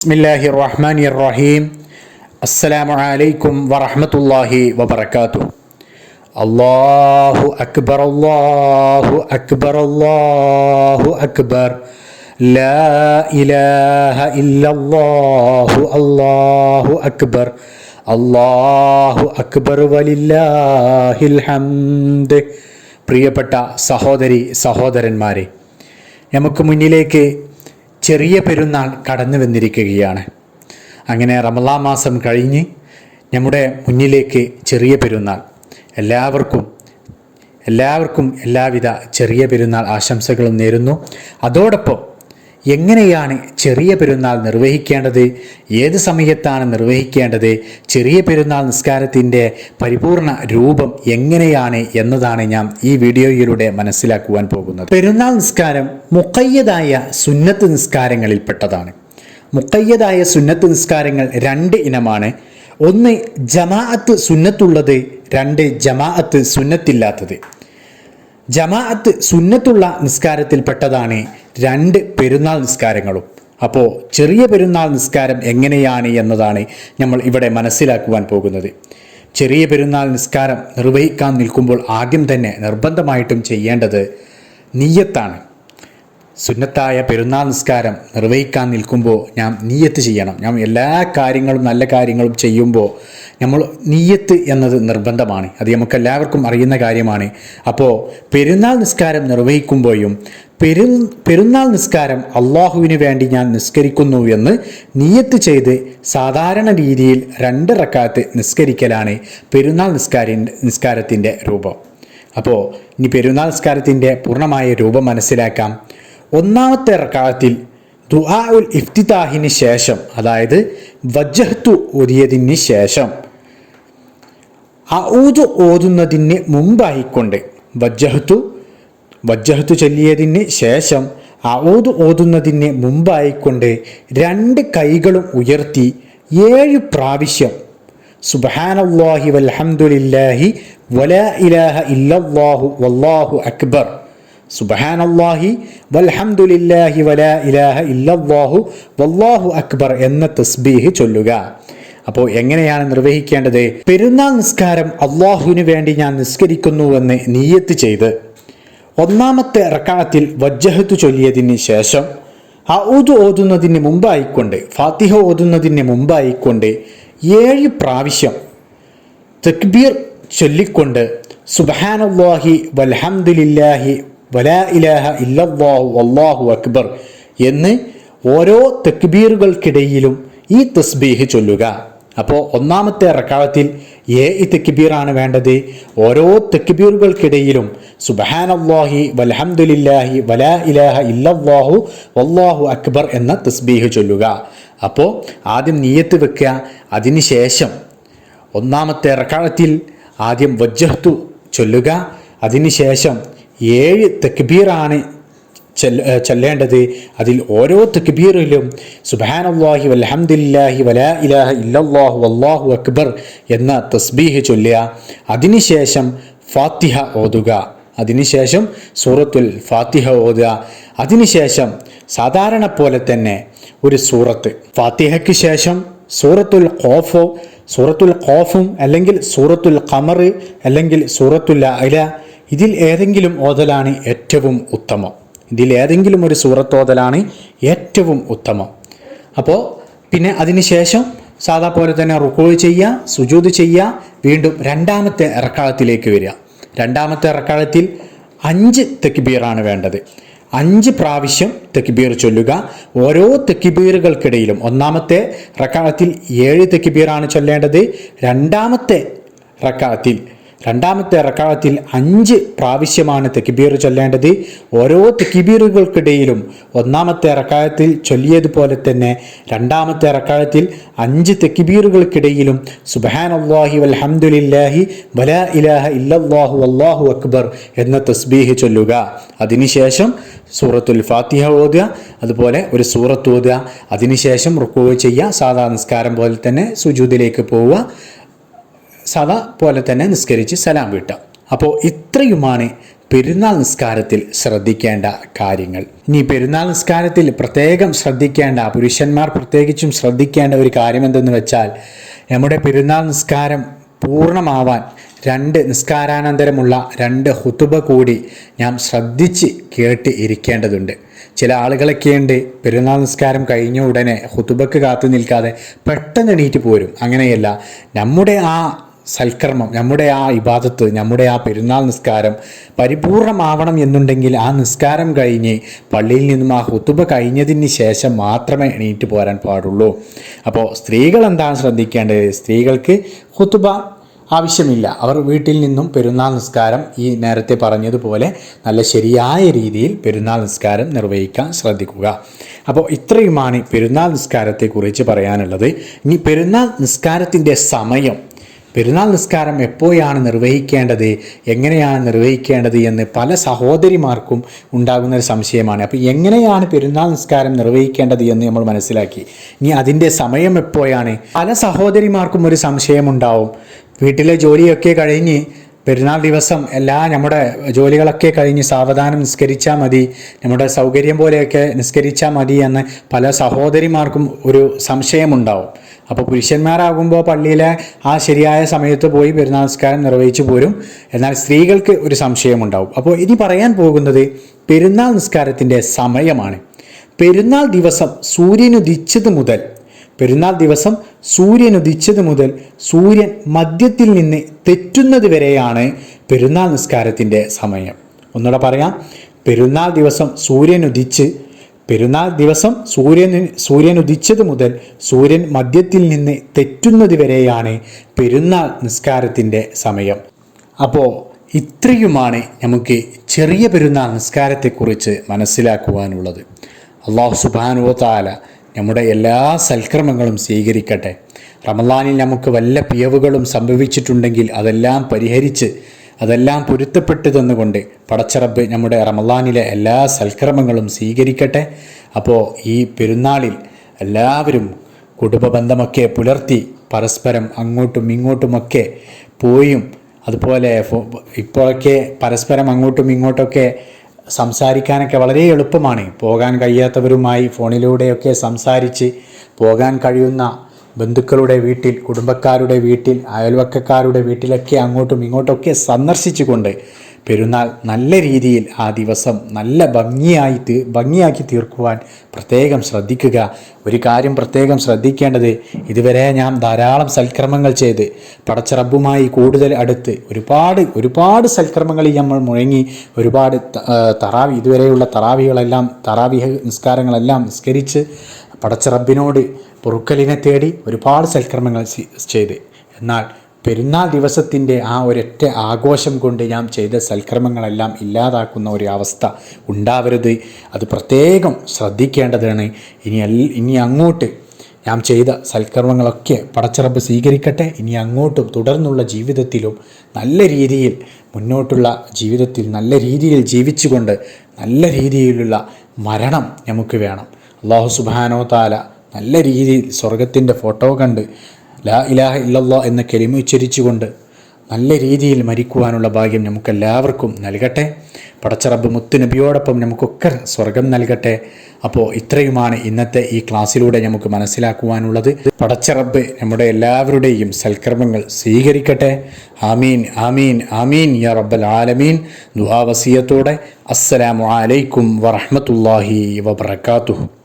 بسم الله الرحمن الرحيم السلام عليكم ورحمة الله وبركاته الله أكبر الله أكبر الله أكبر لا إله إلا الله الله أكبر الله أكبر ولله الحمد പ്രിയപ്പെട്ട സഹോദരി സഹോദരന്മാരെ നമുക്ക് മുന്നിലേക്ക് ചെറിയ പെരുന്നാൾ കടന്നു വന്നിരിക്കുകയാണ്. അങ്ങനെ റമലാ മാസം കഴിഞ്ഞ് നമ്മുടെ മുന്നിലേക്ക് ചെറിയ പെരുന്നാൾ. എല്ലാവർക്കും എല്ലാവർക്കും എല്ലാവിധ ചെറിയ പെരുന്നാൾ ആശംസകളും നേരുന്നു. അതോടൊപ്പം എങ്ങനെയാണ് ചെറിയ പെരുന്നാൾ നിർവഹിക്കേണ്ടത്? ഏത് സമയത്താണ് നിർവഹിക്കേണ്ടത്? ചെറിയ പെരുന്നാൾ നിസ്കാരത്തിന്റെ പരിപൂർണ രൂപം എങ്ങനെയാണ് എന്നതാണ് ഞാൻ ഈ വീഡിയോയിലൂടെ മനസ്സിലാക്കുവാൻ പോകുന്നത്. പെരുന്നാൾ നിസ്കാരം മുക്കയ്യതായ സുന്നത്ത് നിസ്കാരങ്ങളിൽപ്പെട്ടതാണ്. മുക്കയ്യതായ സുന്നത്ത് നിസ്കാരങ്ങൾ രണ്ട് ഇനമാണ്. ഒന്ന് ജമാഅത്ത് സുന്നത്തുള്ളത് രണ്ട് ജമാഅത്ത് സുന്നത്തില്ലാത്തത്. ജമാഅത്ത് സുന്നത്തുള്ള നിസ്കാരത്തിൽപ്പെട്ടതാണ് രണ്ട് പെരുന്നാൾ നിസ്കാരങ്ങളും. അപ്പോൾ ചെറിയ പെരുന്നാൾ നിസ്കാരം എങ്ങനെയാണ് എന്നതാണ് നമ്മൾ ഇവിടെ മനസ്സിലാക്കുവാൻ പോകുന്നത്. ചെറിയ പെരുന്നാൾ നിസ്കാരം നിർവഹിക്കാൻ നിൽക്കുമ്പോൾ ആദ്യം തന്നെ നിർബന്ധമായിട്ടും ചെയ്യേണ്ടത് നീയത്താണ്. സുന്നത്തായ പെരുന്നാൾ നിസ്കാരം നിർവഹിക്കാൻ നിൽക്കുമ്പോൾ ഞാൻ നീയത്ത് ചെയ്യണം. ഞാൻ എല്ലാ കാര്യങ്ങളും നല്ല കാര്യങ്ങളും ചെയ്യുമ്പോൾ നമ്മൾ നീയത്ത് എന്നത് നിർബന്ധമാണ്. അത് നമുക്ക് എല്ലാവർക്കും അറിയുന്ന കാര്യമാണ്. അപ്പോൾ പെരുന്നാൾ നിസ്കാരം നിർവഹിക്കുമ്പോഴും പെരു പെരുന്നാൾ നിസ്കാരം അള്ളാഹുവിന് വേണ്ടി ഞാൻ നിസ്കരിക്കുന്നു എന്ന് നീയത്ത് ചെയ്ത് സാധാരണ രീതിയിൽ രണ്ട് റക്കാത്ത് നിസ്കരിക്കലാണ് പെരുന്നാൾ നിസ്കാരി നിസ്കാരത്തിന്റെ രൂപം. അപ്പോൾ ഇനി പെരുന്നാൾ നിസ്കാരത്തിന്റെ പൂർണമായ രൂപം മനസ്സിലാക്കാം. ഒന്നാമത്തെ റക്കാത്തിൽ ദുആ ഉൽ ഇഫ്തിതാഹിന് ശേഷം അതായത് വജ്ജഹത്തു ഒരിയതിന് ശേഷം ഔദ് ഓതുന്നതിന് മുമ്പായിക്കൊണ്ട് വജ്ജഹത്തു വജ്ജഹത്തു ചൊല്ലിയതിന് ശേഷം ഔദ് ഓതുന്നതിന് മുമ്പായിക്കൊണ്ട് രണ്ട് കൈകളും ഉയർത്തി ഏഴ് പ്രാവശ്യം സുബഹാനല്ലാഹി വൽഹംദുലില്ലാഹി വല ഇലാഹ ഇല്ലല്ലാഹു വല്ലാഹു അക്ബർ. സുബഹാനല്ലാഹി വൽഹംദുലില്ലാഹി വല ഇലാഹ ഇല്ലല്ലാഹു വല്ലാഹു അക്ബർ എന്ന തസ്ബീഹ് ചൊല്ലുക. അപ്പോൾ എങ്ങനെയാണ് നിർവഹിക്കേണ്ടത്? പെരുന്നാൾ നിസ്കാരം അള്ളാഹുവിന് വേണ്ടി ഞാൻ നിസ്കരിക്കുന്നുവെന്ന് നീയത്ത് ചെയ്ത് ഒന്നാമത്തെ റക്കാത്തിൽ വജ്ജഹത്ത് ചൊല്ലിയതിന് ശേഷം ഔദ് ഓതുന്നതിന് മുമ്പായിക്കൊണ്ട് ഫാത്തിഹ ഓതുന്നതിന് മുമ്പായിക്കൊണ്ട് ഏഴ് പ്രാവശ്യം തക്ബീർ ചൊല്ലിക്കൊണ്ട് സുബഹാനല്ലാഹി വൽഹംദുലില്ലാഹി വലാ ഇലാഹ ഇല്ലല്ലാഹു വല്ലാഹു അക്ബർ എന്ന് ഓരോ തക്ബീറുകൾക്കിടയിലും ഈ തസ്ബീഹ് ചൊല്ലുക. അപ്പോൾ ഒന്നാമത്തെ റക്കാവത്തിൽ ഏ ഇ തെക്കിബീറാണ് വേണ്ടത്. ഓരോ തെക്കിബീറുകൾക്കിടയിലും സുബഹാനല്ലാഹി വലഹമുല്ലാഹി വലാ ഇലാഹ ഇല്ലാഹു വല്ലാഹു അക്ബർ എന്ന തസ്ബീഹ് ചൊല്ലുക. അപ്പോൾ ആദ്യം നീയത്ത് വെക്കുക അതിനുശേഷം ഒന്നാമത്തെ റക്കാവത്തിൽ ആദ്യം വജ്ജഹത്തു ചൊല്ലുക. അതിനുശേഷം ഏഴ് തെക്ബീറാണ് ചൊല്ലേണ്ടത് അതിൽ ഓരോ തക്ബീറിലും സുബാനല്ലാഹി വലഹമ്മദില്ലാഹി വലാ ഇലാഹ ഇല്ലാഹു വല്ലാഹു അക്ബർ എന്ന തസ്ബീഹ് ചൊല്ലുക. അതിനുശേഷം ഫാത്തിഹ ഓതുക. അതിനുശേഷം സൂറത്തുൽ ഫാത്തിഹ ഓതുക. അതിനുശേഷം സാധാരണ പോലെ തന്നെ ഒരു സൂറത്ത്. ഫാത്തിഹയ്ക്ക് ശേഷം സൂറത്തുൽ ഖോഫോ സൂറത്തുൽ ഖോഫും അല്ലെങ്കിൽ സൂറത്തുൽ ഖമർ അല്ലെങ്കിൽ സൂറത്തുൽ അല ഇതിൽ ഏതെങ്കിലും ഓതലാണ് ഏറ്റവും ഉത്തമം. ഇതിൽ ഏതെങ്കിലും ഒരു സൂറത്തോതലാണ് ഏറ്റവും ഉത്തമം. അപ്പോൾ പിന്നെ അതിനുശേഷം സാധാ പോലെ തന്നെ റുക്കോ ചെയ്യുക സുജൂത് ചെയ്യുക വീണ്ടും രണ്ടാമത്തെ ഇറക്കാളത്തിലേക്ക് വരിക. രണ്ടാമത്തെ ഇറക്കാളത്തിൽ അഞ്ച് തെക്കിബീറാണ് വേണ്ടത്. അഞ്ച് പ്രാവശ്യം തെക്കിബീർ ചൊല്ലുക. ഓരോ തെക്കിബീറുകൾക്കിടയിലും ഒന്നാമത്തെ റക്കാളത്തിൽ ഏഴ് തെക്കിബീറാണ് ചൊല്ലേണ്ടത്. രണ്ടാമത്തെ റക്കാളത്തിൽ രണ്ടാമത്തെ റക്കാളത്തിൽ അഞ്ച് പ്രാവശ്യമാണ് തെക്കിബീർ ചൊല്ലേണ്ടത്. ഓരോ തെക്കിബീറുകൾക്കിടയിലും ഒന്നാമത്തെ റക്കാലത്തിൽ ചൊല്ലിയതുപോലെ തന്നെ രണ്ടാമത്തെ റക്കാലത്തിൽ അഞ്ച് തെക്കിബീറുകൾക്കിടയിലും സുബഹാൻ അള്ളാഹി വൽഹംദുലില്ലാഹി വലാ ഇലാഹ ഇല്ലാഹു അള്ളാഹു അക്ബർ എന്ന തസ്ബീഹ് ചൊല്ലുക. അതിനുശേഷം സൂറത്തുൽ ഫാത്തിഹ ഓതുക. അതുപോലെ ഒരു സൂറത്ത് ഓതുക. അതിനുശേഷം റുക്കോ ചെയ്യുക. സാധാ നിസ്കാരം പോലെ തന്നെ സുജൂദിലേക്ക് പോവുക. സാധാ പോലെ തന്നെ നിസ്കരിച്ച് സലാം വീട്ടാം. അപ്പോൾ ഇത്രയുമാണ് പെരുന്നാൾ നിസ്കാരത്തിൽ ശ്രദ്ധിക്കേണ്ട കാര്യങ്ങൾ. ഇനി പെരുന്നാൾ നിസ്കാരത്തിൽ പ്രത്യേകം ശ്രദ്ധിക്കേണ്ട പുരുഷന്മാർ പ്രത്യേകിച്ചും ശ്രദ്ധിക്കേണ്ട ഒരു കാര്യം എന്തെന്ന് വെച്ചാൽ നമ്മുടെ പെരുന്നാൾ നിസ്കാരം പൂർണമാവാൻ രണ്ട് നിസ്കാരാനന്തരമുള്ള രണ്ട് ഹുതുബ കൂടി നാം ശ്രദ്ധിച്ച് കേട്ട് ഇരിക്കേണ്ടതുണ്ട്. ചില ആളുകളൊക്കെയുണ്ട് പെരുന്നാൾ നിസ്കാരം കഴിഞ്ഞ ഉടനെ ഹുതുബക്ക് കാത്തു നിൽക്കാതെ പെട്ടെന്ന് എണീറ്റ് പോരും. അങ്ങനെയല്ല നമ്മുടെ ആ സൽക്കർമ്മം നമ്മുടെ ആ ഇബാദത്ത് നമ്മുടെ ആ പെരുന്നാൾ നിസ്കാരം പരിപൂർണമാവണം എന്നുണ്ടെങ്കിൽ ആ നിസ്കാരം കഴിഞ്ഞ് പള്ളിയിൽ നിന്നും ആ ഹുത്തുബ കഴിഞ്ഞതിന് ശേഷം മാത്രമേ എണീറ്റ് പോരാൻ പാടുള്ളൂ. അപ്പോൾ സ്ത്രീകൾ എന്താണ് ശ്രദ്ധിക്കേണ്ടത്? സ്ത്രീകൾക്ക് ഹുത്തുബ ആവശ്യമില്ല. അവർ വീട്ടിൽ നിന്നും പെരുന്നാൾ നിസ്കാരം ഈ നേരത്തെ പറഞ്ഞതുപോലെ നല്ല ശരിയായ രീതിയിൽ പെരുന്നാൾ നിസ്കാരം നിർവഹിക്കാൻ ശ്രദ്ധിക്കുക. അപ്പോൾ ഇത്രയുമാണ് പെരുന്നാൾ നിസ്കാരത്തെക്കുറിച്ച് പറയാനുള്ളത്. ഇനി പെരുന്നാൾ നിസ്കാരത്തിന്റെ സമയം പെരുന്നാൾ നിസ്കാരം എപ്പോഴാണ് നിർവഹിക്കേണ്ടത്? എങ്ങനെയാണ് നിർവഹിക്കേണ്ടത് എന്ന് പല സഹോദരിമാർക്കും ഉണ്ടാകുന്ന ഒരു സംശയമാണ്. അപ്പോൾ എങ്ങനെയാണ് പെരുന്നാൾ നിസ്കാരം നിർവഹിക്കേണ്ടത് എന്ന് നമ്മൾ മനസ്സിലാക്കി. ഇനി അതിന്റെ സമയം എപ്പോഴാണ്? പല സഹോദരിമാർക്കും ഒരു സംശയമുണ്ടാവും. വീട്ടിലെ ജോലിയൊക്കെ കഴിഞ്ഞ് പെരുന്നാൾ ദിവസം എല്ലാ നമ്മുടെ ജോലികളൊക്കെ കഴിഞ്ഞ് സാവധാനം നിസ്കരിച്ചാൽ മതി നമ്മുടെ സൗകര്യം പോലെയൊക്കെ നിസ്കരിച്ചാൽ മതി എന്ന് പല സഹോദരിമാർക്കും ഒരു സംശയമുണ്ടാവും. അപ്പോൾ പുരുഷന്മാരാകുമ്പോൾ പള്ളിയിലെ ആ ശരിയായ സമയത്ത് പോയി പെരുന്നാൾ നിസ്കാരം നിർവഹിച്ചു പോരും. എന്നാൽ സ്ത്രീകൾക്ക് ഒരു സംശയമുണ്ടാവും. അപ്പോൾ ഇനി പറയാൻ പോകുന്നത് പെരുന്നാൾ നിസ്കാരത്തിന്റെ സമയമാണ്. പെരുന്നാൾ ദിവസം സൂര്യനുദിച്ചത് മുതൽ പെരുന്നാൾ ദിവസം സൂര്യൻ ഉദിച്ചത് മുതൽ സൂര്യൻ മധ്യത്തിൽ നിന്ന് തെറ്റുന്നത് വരെയാണ് പെരുന്നാൾ നിസ്കാരത്തിന്റെ സമയം. ഒന്നുകൂടെ പറയാം. പെരുന്നാൾ ദിവസം സൂര്യൻ ഉദിച്ച് പെരുന്നാൾ ദിവസം സൂര്യൻ സൂര്യൻ ഉദിച്ചത് മുതൽ സൂര്യൻ മധ്യത്തിൽ നിന്ന് തെറ്റുന്നത് വരെയാണ് പെരുന്നാൾ നിസ്കാരത്തിന്റെ സമയം. അപ്പോൾ ഇത്രയുമാണ് നമുക്ക് ചെറിയ പെരുന്നാൾ നിസ്കാരത്തെക്കുറിച്ച് മനസ്സിലാക്കുവാനുള്ളത്. അള്ളാഹു സുബാനുവ താല നമ്മുടെ എല്ലാ സൽക്രമങ്ങളും സ്വീകരിക്കട്ടെ. റമദാനിൽ നമുക്ക് വല്ല പിയവുകളും സംഭവിച്ചിട്ടുണ്ടെങ്കിൽ അതെല്ലാം പരിഹരിച്ച് അതെല്ലാം പൊരുത്തപ്പെട്ടു തന്നുകൊണ്ട് പടച്ചറബ് നമ്മുടെ റമദാനിലെ എല്ലാ സൽക്രമങ്ങളും സ്വീകരിക്കട്ടെ. അപ്പോൾ ഈ പെരുന്നാളിൽ എല്ലാവരും കുടുംബബന്ധമൊക്കെ പുലർത്തി പരസ്പരം അങ്ങോട്ടും ഇങ്ങോട്ടുമൊക്കെ പോയും. അതുപോലെ ഇപ്പോഴൊക്കെ പരസ്പരം അങ്ങോട്ടും ഇങ്ങോട്ടൊക്കെ സംസാരിക്കാനൊക്കെ വളരെ എളുപ്പമാണ്. പോകാൻ കഴിയാത്തവരുമായി ഫോണിലൂടെയൊക്കെ സംസാരിച്ച് പോകാൻ കഴിയുന്ന ബന്ധുക്കളുടെ വീട്ടിൽ കുടുംബക്കാരുടെ വീട്ടിൽ അയൽവക്കക്കാരുടെ വീട്ടിലൊക്കെ അങ്ങോട്ടും ഇങ്ങോട്ടൊക്കെ സന്ദർശിച്ചുകൊണ്ട് പെരുന്നാൾ നല്ല രീതിയിൽ ആ ദിവസം നല്ല ഭംഗിയായി ഭംഗിയാക്കി തീർക്കുവാൻ പ്രത്യേകം ശ്രദ്ധിക്കുക. ഒരു കാര്യം പ്രത്യേകം ശ്രദ്ധിക്കേണ്ടത് ഇതുവരെ ഞാൻ ധാരാളം സൽക്രമങ്ങൾ ചെയ്ത് പടച്ചറബുമായി കൂടുതൽ അടുത്ത് ഒരുപാട് ഒരുപാട് സൽക്രമങ്ങളിൽ നമ്മൾ മുഴങ്ങി ഒരുപാട് തറാവി ഇതുവരെയുള്ള തറാവികളെല്ലാം തറാവിഹ നിസ്കാരങ്ങളെല്ലാം നിസ്കരിച്ച് പടച്ചറബിനോട് പൊറുക്കലിനെ തേടി ഒരുപാട് സൽക്രമങ്ങൾ ചെയ്ത്. എന്നാൽ പെരുന്നാൾ ദിവസത്തിന്റെ ആ ഒരൊറ്റ ആഘോഷം കൊണ്ട് ഞാൻ ചെയ്ത സൽക്രമങ്ങളെല്ലാം ഇല്ലാതാക്കുന്ന ഒരു അവസ്ഥ ഉണ്ടാവരുത്. അത് പ്രത്യേകം ശ്രദ്ധിക്കേണ്ടതാണ്. ഇനി ഇനി അങ്ങോട്ട് ഞാൻ ചെയ്ത സൽക്കർമ്മങ്ങളൊക്കെ പടച്ചിറപ്പ് സ്വീകരിക്കട്ടെ. ഇനി അങ്ങോട്ടും തുടർന്നുള്ള ജീവിതത്തിലും നല്ല രീതിയിൽ മുന്നോട്ടുള്ള ജീവിതത്തിൽ നല്ല രീതിയിൽ ജീവിച്ചുകൊണ്ട് നല്ല രീതിയിലുള്ള മരണം നമുക്ക് വേണം. അള്ളാഹു സുബാനോ താല നല്ല രീതിയിൽ സ്വർഗത്തിന്റെ ഫോട്ടോ കണ്ട് ലാ ഇലാഹ ഇല്ലല്ലാ എന്ന കെലിമ ഉച്ചരിച്ചുകൊണ്ട് നല്ല രീതിയിൽ മരിക്കുവാനുള്ള ഭാഗ്യം നമുക്കെല്ലാവർക്കും നൽകട്ടെ. പടച്ചറബ് മുത്തുനബിയോടൊപ്പം നമുക്കൊക്കെ സ്വർഗം നൽകട്ടെ. അപ്പോൾ ഇത്രയുമാണ് ഇന്നത്തെ ഈ ക്ലാസ്സിലൂടെ നമുക്ക് മനസ്സിലാക്കുവാനുള്ളത്. പടച്ചറബ് നമ്മുടെ എല്ലാവരുടെയും സൽക്കർമ്മങ്ങൾ സ്വീകരിക്കട്ടെ. ആമീൻ ആമീൻ ആമീൻ യാ റബ്ബൽ ആലമീൻ. ദുഹാവസിയത്തോടെ അസ്സലാമു അലൈക്കും വറഹമത്തല്ലാഹി വബർക്കാത്തുഹു